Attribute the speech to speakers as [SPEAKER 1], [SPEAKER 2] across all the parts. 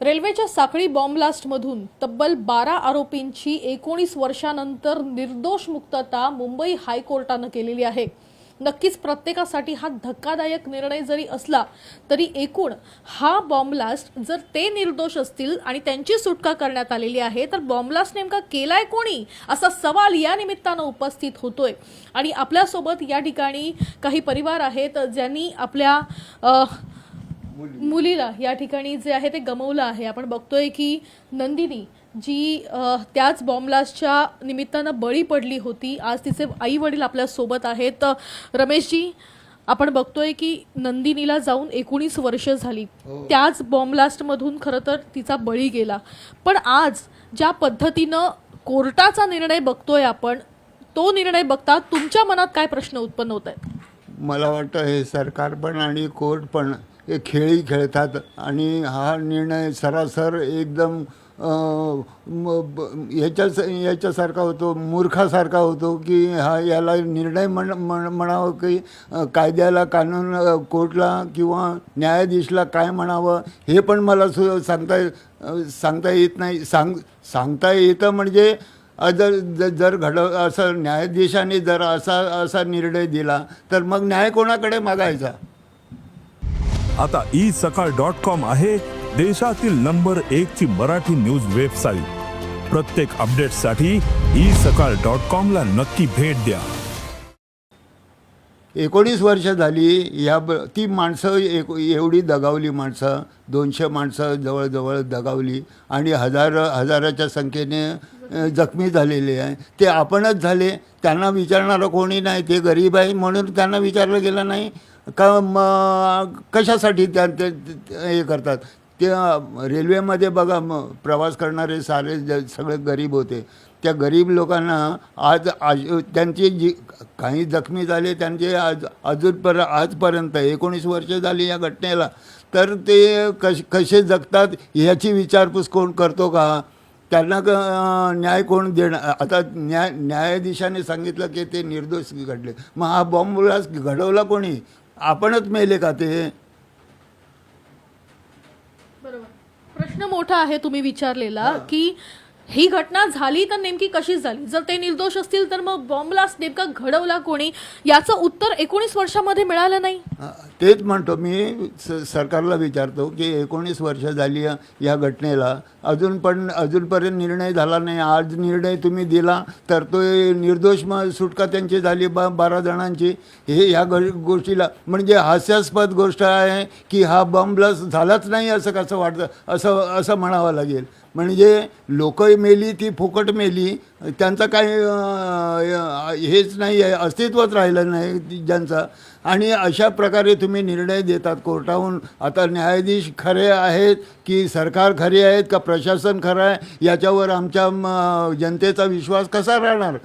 [SPEAKER 1] रेल्वेच्या साखळी बॉम्बलास्टमधून तब्बल बारा आरोपींची एकोणीस वर्षानंतर निर्दोष मुक्तता मुंबई हायकोर्टानं केलेली आहे. नक्कीच प्रत्येकासाठी हा धक्कादायक निर्णय जरी असला तरी एकूण हा बॉम्बलास्ट जर ते निर्दोष असतील आणि त्यांची सुटका करण्यात आलेली आहे तर बॉम्बलास्ट नेमका केलाय कोणी? असा सवाल या निमित्तानं उपस्थित होतोय. आणि आपल्यासोबत या ठिकाणी काही परिवार आहेत ज्यांनी आपल्या मुलीला. या ठिकाणी जे आहे ते गमवलं आहे. आपण बघतोय की नंदिनी जी त्याच बॉम्बलास्टच्या निमित्तानं बळी पडली होती. आज तिचे आई वडील आपल्यासोबत आहेत. रमेशजी आपण बघतोय की नंदिनीला जाऊन एकोणीस वर्ष झाली. त्याच बॉम्बलास्टमधून खरं तर तिचा बळी गेला. पण आज ज्या पद्धतीनं कोर्टाचा निर्णय बघतोय आपण तो निर्णय बघता तुमच्या मनात काय प्रश्न उत्पन्न होत आहेत?
[SPEAKER 2] मला वाटतं हे सरकार पण आणि कोर्ट पण हे खेळी खेळतात आणि हा निर्णय सरासर एकदम म- ब- याच्याच याच्यासारखा होतो मूर्खासारखा होतो की हा याला निर्णय म्हण म्हण- म्हणावं की कायद्याला कानून कोर्टला किंवा न्यायाधीशला काय म्हणावं हे पण मला सु सांगता सांगता येत नाही. सांग सांगता येतं म्हणजे जर जर घड असं न्यायाधीशाने जर असा असा निर्णय दिला तर मग न्याय कोणाकडे मागायचा?
[SPEAKER 3] आता ई सकाळ डॉट कॉम आहे देशातील नंबर एक ची मराठी न्यूज वेबसाईट. प्रत्येक अपडेटसाठी ई सकाळ डॉट कॉम ला नक्की भेट द्या.
[SPEAKER 2] एकोणीस वर्ष झाली या ब ती माणसं एक एवढी दगावली माणसं दोनशे माणसं जवळजवळ दगावली आणि हजार हजाराच्या संख्येने जखमी झालेले आहे. ते आपणच झाले त्यांना विचारणारं कोणी नाही ते गरीब आहे म्हणून त्यांना विचारलं गेलं नाही. का मग कशासाठी त्या ते हे करतात? ते रेल्वेमध्ये बघा मग प्रवास करणारे सारे ज सगळे गरीब होते. त्या गरीब लोकांना आज आज त्यांची जी काही जखमी झाले त्यांचे आज अजूनपर आजपर्यंत एकोणीस वर्ष झाली या घटनेला. तर ते कश कसे जगतात ह्याची विचारपूस कोण करतो का? त्यांना न्याय कोण देणं आता न्याय न्यायाधीशाने सांगितलं की ते निर्दोष घडले. मग हा बॉम्ब घडवला कोणी? आपणच मेले का ते?
[SPEAKER 1] बरोबर. प्रश्न मोठा आहे तुम्ही विचारलेला की ही घटना झाली तर नेमकी कशी झाली? जर ते निर्दोष असतील तर मग बॉम्बलास्ट नेमका घडवला कोणी? याचं उत्तर एकोणीस वर्षामध्ये मिळालं नाही.
[SPEAKER 2] तेच म्हणतो. मी स सरकारला विचारतो की एकोणीस वर्ष झाली या- घटनेला. अजून पण अजूनपर्यंत निर्णय झाला नाही. आज निर्णय तुम्ही दिला तर तो निर्दोष मग सुटका त्यांची झाली बा बारा जणांची. हे ह्या गोष्टीला म्हणजे हास्यास्पद गोष्ट आहे की हा बॉम्ब ब्लास्ट झालाच नाही असं कसं वाटतं? असं असं म्हणावं लागेल. म्हणजे लोकं मेली ती फुकट मेली. त्यांचं काही हेच नाही आहे अस्तित्वच राहिलं नाही ज्यांचा. आणि अशा प्रकारे तुम्ही निर्णय देतात कोर्टाहून. आता न्यायाधीश खरे आहेत की सरकार खरे आहेत का प्रशासन खरं आहे याच्यावर आमच्या म, जनतेचा विश्वास कसा राहणार?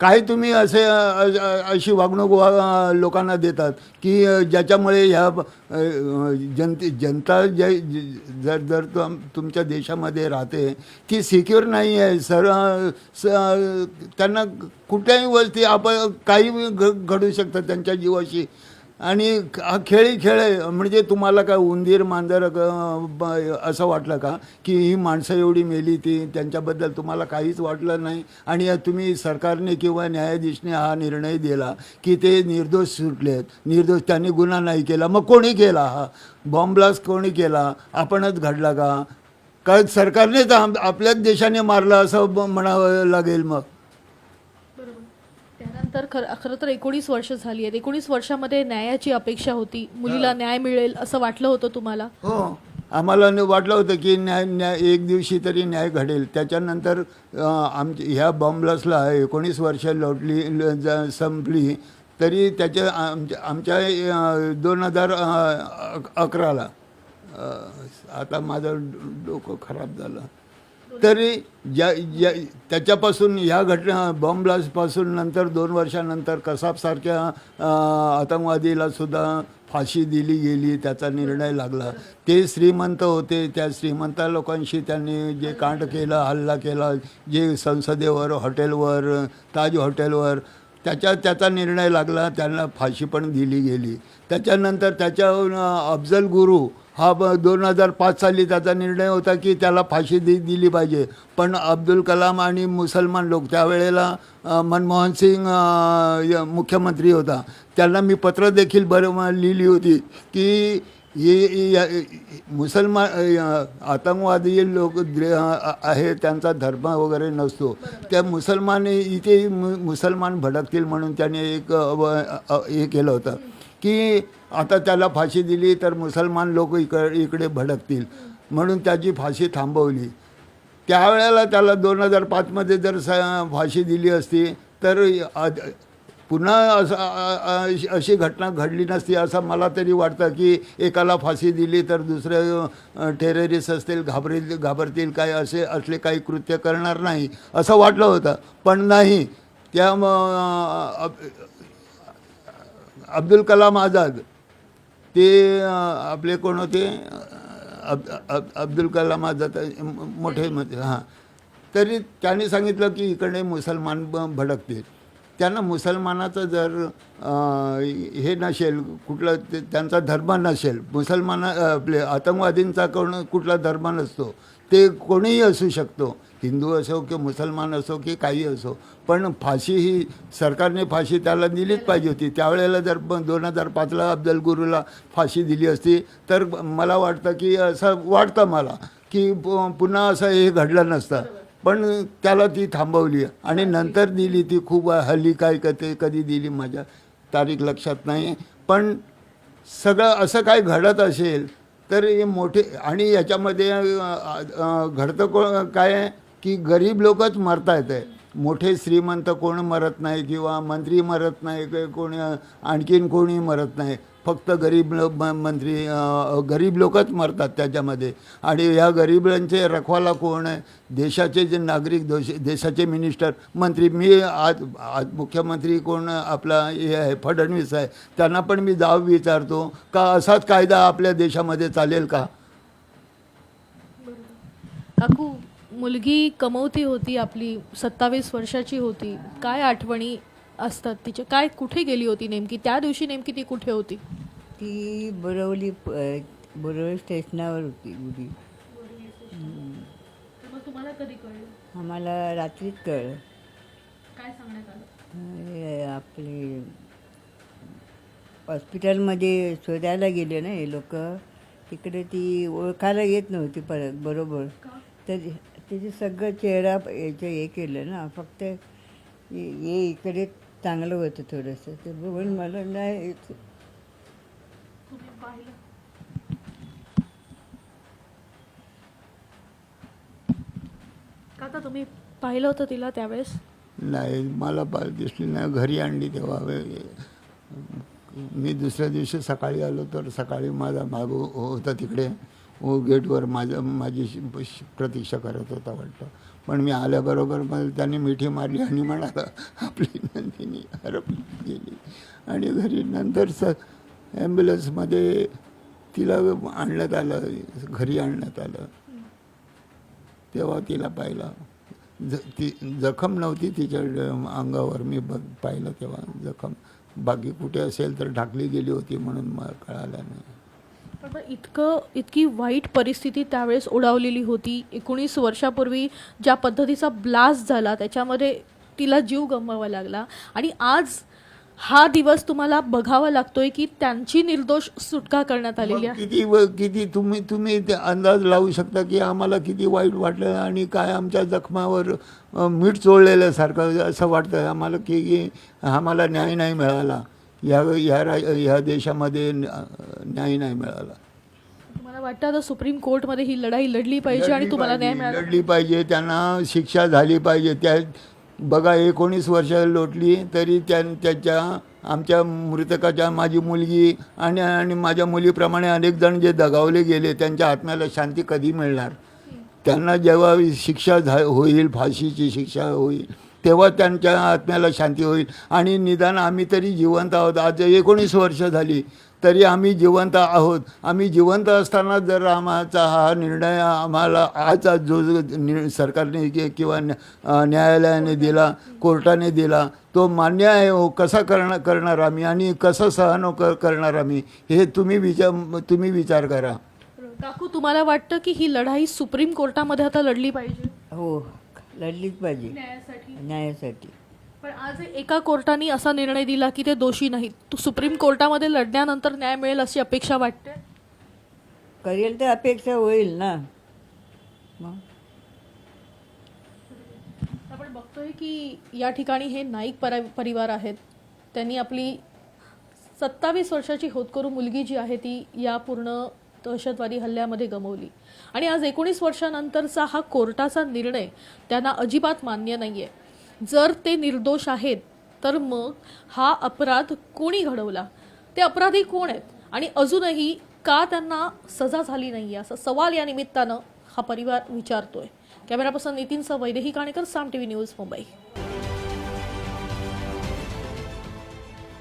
[SPEAKER 2] काय तुम्ही असे अशी वागणूक वा लोकांना देतात की ज्याच्यामुळे ह्या जनते जनता जे ज- जर जर तुम तुमच्या देशामध्ये राहते ती सिक्युअर नाही आहे सर स त्यांना कुठल्याही गोष्टी आपण काही घ घडू शकतं त्यांच्या जीवाशी. आणि हा खेळी खेळ म्हणजे तुम्हाला काय उंदीर मांजर असं वाटलं का? की ही माणसं एवढी मेली ती त्यांच्याबद्दल तुम्हाला काहीच वाटलं नाही? आणि तुम्ही सरकारने किंवा न्यायाधीशने हा निर्णय दिला की ते निर्दोष सुटलेत निर्दोष त्यांनी गुन्हा नाही केला. मग कोणी केला हा? बॉम्ब ब्लास्ट कोणी केला? आपणच घडला का? कारण सरकारनेच आपल्याच देशाने मारलं असं म्हणावं लागेल मग?
[SPEAKER 1] त्यानंतर खरं खरं तर एकोणीस वर्ष झाली आहेत. एकोणीस वर्षामध्ये न्यायाची अपेक्षा होती. मुलीला न्याय मिळेल असं वाटलं होतं तुम्हाला?
[SPEAKER 2] हो. आम्हाला वाटलं होतं की न्याय न्याय एक दिवशी तरी न्याय घडेल. त्याच्यानंतर आम ह्या बॉम्बलासला एकोणीस वर्ष लोटली ज- संपली. तरी त्याच्या आमच्या आमच्या दोन हजार अकराला आता माझं डोकं खराब झालं. तरी ज्या ज्या त्याच्यापासून ह्या घटना बॉम्ब ब्लास्टपासून नंतर दोन वर्षानंतर कसाबसारख्या आतंकवादीला सुद्धा फाशी दिली गेली त्याचा निर्णय लागला. ते श्रीमंत होते त्या श्रीमंत लोकांशी त्यांनी जे कांड केलं हल्ला केला जे संसदेवर हॉटेलवर ताज हॉटेलवर त्याच्या त्याचा निर्णय लागला त्यांना फाशी पण दिली गेली. त्याच्यानंतर त्याच्या अफजल गुरु हा ब दोन हजार पाच साली त्याचा निर्णय होता की त्याला फाशी दि दिली पाहिजे. पण अब्दुल कलाम आणि मुसलमान लोक त्यावेळेला मनमोहन सिंग य- मुख्यमंत्री होता. त्यांना मी पत्र देखील बरं लिहिली होती की ये मुसलमान आतंकवादी लोक आहे त्यांचा धर्म वगैरे नसतो. त्या मुसलमान इथे मु- मुसलमान भडकतील म्हणून त्याने एक व- हे केलं होतं. की आता त्याला फाशी दिली तर मुसलमान लोक इक इकडे भडकतील. म्हणून त्याची फाशी थांबवली. त्यावेळेला त्याला दोन हजार पाचमध्ये जर स फाशी दिली असती तर पुन्हा असं अशी घटना घडली नसती असं मला तरी वाटतं की एकाला फाशी दिली तर दुसरे टेररिस्ट असतील घाबरेल घाबरतील काय असे असले काही कृत्य करणार नाही असं वाटलं होतं. पण नाही त्या अब्दुल कलाम आझाद ते आपले कोण होते? अब, अब, अब्दुल कलाम आझाद मोठे म्हणजे हां. तरी त्यांनी सांगितलं की इकडे मुसलमान भडकतील. त्यांना मुसलमानाचं जर हे नसेल कुठलं ते- त्यांचा धर्म नसेल मुसलमान आपले आतंकवादींचा कोण कुठला धर्म नसतो ते कोणीही असू शकतो. हिंदू असो की मुसलमान असो की काही असो पण फाशी ही सरकारने फाशी त्याला दिलीच पाहिजे होती. त्यावेळेला जर दोन हजार पाचला अफजल गुरुला फाशी दिली असती तर मला वाटतं की असं वाटतं मला की पुन्हा असं हे घडलं नसतं. पण त्याला ती थांबवली. आणि नंतर दिली ती खूप हल्ली काय कधी कधी दिली माझ्या तारीख लक्षात नाही पण सगळं असं काय घडत असेल तर हे मोठे आणि याच्यामध्ये घडतं को काय की गरीब लोकच मरता आहे मोठे श्रीमंत कोण मरत नाही किंवा मंत्री मरत नाही कि कोणी आणखीन कोणी मरत नाही. फक्त गरीब लो- म- मंत्री गरीब लोकच मरतात त्याच्यामध्ये. आणि ह्या गरीबांचे रखवाला कोण आहे? देशाचे जे नागरिक दोष देशाचे मिनिस्टर मंत्री मी आज आज मुख्यमंत्री कोण आपला हे आहे फडणवीस आहे त्यांना पण मी जाब विचारतो का असाच कायदा आपल्या देशामध्ये चालेल का?
[SPEAKER 1] काकू मुलगी कमवती होती आपली सत्तावीस वर्षाची होती. काय आठवणी असतात तिचे काय कुठे गेली होती नेमकी? त्या दिवशी नेमकी ती कुठे होती?
[SPEAKER 4] ती बोरवली बोरवली स्टेशनावर होती उभी
[SPEAKER 1] मग तुम्हाला कधी कळलं?
[SPEAKER 4] आम्हाला रात्रीच कळलं.
[SPEAKER 1] काय सांगण्यात आलं?
[SPEAKER 4] हे आपले हॉस्पिटलमध्ये शोधायला गेले ना हे लोक. तिकडे ती ओळखायला येत नव्हती परत बरोबर. तर तिचे सगळं चेहरा याचं हे केलं ना फक्त हे इकडे चांगलं होतं थोडंसं. ते बघून मला नाही येत.
[SPEAKER 1] तुम्ही पाहिलं? काका तुम्ही पाहिलं होतं तिला त्यावेळेस?
[SPEAKER 2] नाही मला पा दिसली नाही. घरी आणली तेव्हा. वे- मी दुसऱ्या दिवशी सकाळी आलो तर सकाळी माझा मागो होता तिकडे. हो गेटवर माझं माझी प्रतीक्षा करत होता वाटतं. पण मी आल्याबरोबर मग त्यांनी मिठी मारली आणि म्हणाला आपली नंदिनी हरपली गेली. आणि घरी नंतर स ॲम्ब्युलन्समध्ये तिला आणण्यात आलं घरी आणण्यात आलं. तेव्हा तिला पाहिलं. ज ती जखम नव्हती तिच्या अंगावर. मी बघ पाहिलं तेव्हा जखम. बाकी कुठे असेल तर ढाकली गेली होती म्हणून मला कळालं नाही.
[SPEAKER 1] पण इतकं इतकी वाईट परिस्थिती त्यावेळेस ओढावलेली होती. एकोणीस वर्षापूर्वी ज्या पद्धतीचा ब्लास्ट झाला त्याच्यामध्ये तिला जीव गमवावा लागला. आणि आज हा दिवस तुम्हाला बघावा लागतोय की त्यांची निर्दोष सुटका करण्यात आलेली आहे.
[SPEAKER 2] किती व किती तुम्ही तुम्ही ते अंदाज लावू शकता की आम्हाला किती वाईट वाटलं आणि काय आमच्या जखमावर मीठ चोळलेल्यासारखं असं वाटतं आम्हाला की आम्हाला न्याय नाही मिळाला? या या रा ह्या देशामध्ये न्याय नाही मिळाला.
[SPEAKER 1] तुम्हाला वाटतं आता सुप्रीम कोर्टमध्ये ही लढाई लढली पाहिजे आणि तुम्हाला न्याय मिळाला?
[SPEAKER 2] लढली पाहिजे त्यांना शिक्षा झाली पाहिजे. त्या बघा एकोणीस वर्ष लोटली तरी त्या त्याच्या आमच्या मृतकाच्या माझी मुलगी आणि आणि माझ्या मुलीप्रमाणे अनेक जण जे दगावले गेले त्यांच्या आत्म्याला शांती कधी मिळणार? त्यांना जेव्हा शिक्षा झा होईल फाशीची शिक्षा होईल तेव्हा त्यांच्या आत्म्याला शांती होईल. आणि निदान आम्ही तरी जिवंत आहोत. आज एकोणीस वर्ष झाली तरी आम्ही जिवंत आहोत. आम्ही जिवंत असताना जर आम्हाचा हा निर्णय आम्हाला आज आज जो जो नि सरकारने कि- किंवा न्यायालयाने दिला कोर्टाने दिला तो मान्य आहे हो कसा करणार करणार आम्ही आणि कसं सहन क- करणार आम्ही हे तुम्ही विचार तुम्ही विचार करा.
[SPEAKER 1] काकू तुम्हाला वाटतं की ही लढाई सुप्रीम कोर्टामध्ये आता लढली पाहिजे?
[SPEAKER 4] हो. लढलीच पाहिजे.
[SPEAKER 1] न्यायासाठी.
[SPEAKER 4] न्यायासाठी.
[SPEAKER 1] पण आज एका कोर्टाने असा निर्णय दिला की ते दोषी नाहीत. तो सुप्रीम कोर्टामध्ये लढण्यानंतर न्याय मिळेल अशी अपेक्षा वाटते?
[SPEAKER 4] करेल तर अपेक्षा होईल ना. मग?
[SPEAKER 1] आपण बघतोय की या ठिकाणी हे नाईक परा परिवार आहेत. त्यांनी आपली सत्तावीस वर्षाची होतकरू मुलगी जी आहे ती या पूर्ण दहशतवादी हल्ल्यामध्ये गमवली. आणि आज एकोणीस वर्षानंतरचा हा कोर्टाचा निर्णय त्यांना अजिबात मान्य नाही आहे जर ते निर्दोष आहेत तर मग हा अपराध कोणी घडवला? ते अपराधी कोण आहेत? आणि अजूनही का त्यांना सजा झाली नाही असा सवाल या निमित्तानं हा परिवार विचारतोय. Cameraperson नितीनसह Vaidehi Kanekar Saam T V news Mumbai.